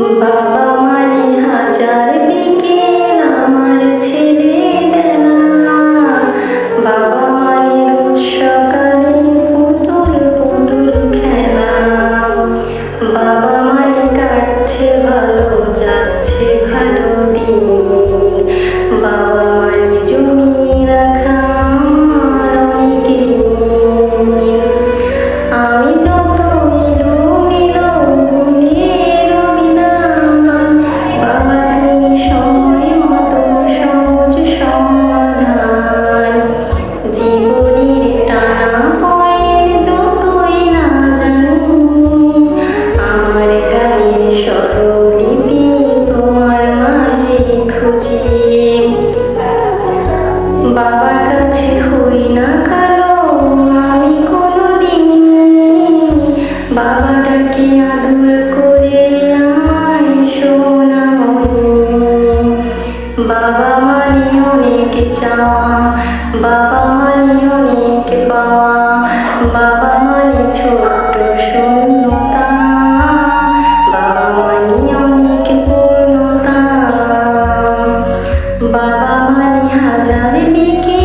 বাবা মানে হাজার বিকেল আমার ছেলেবেলা বাবা মানে সকালে পুতুল পুতুল খেলা বাবা মানে কাটছে ভালো, যাচ্ছে ভালো দিন। বাবা মানে জমিয়ে রাখা অনেক আমি বাবার কাছে হই না কালো, আমি কোনো দিন বাবাটাকে আদর করে আমায় সোনামণি বাবা মানে অনেক চাওয়া বাবা মানে অনেক পাওয়া বাবা মানে ছোট্ট শূন্যতা, বাবা মানে অনেক পূর্ণতা। বাবা মানে love me, Mickey.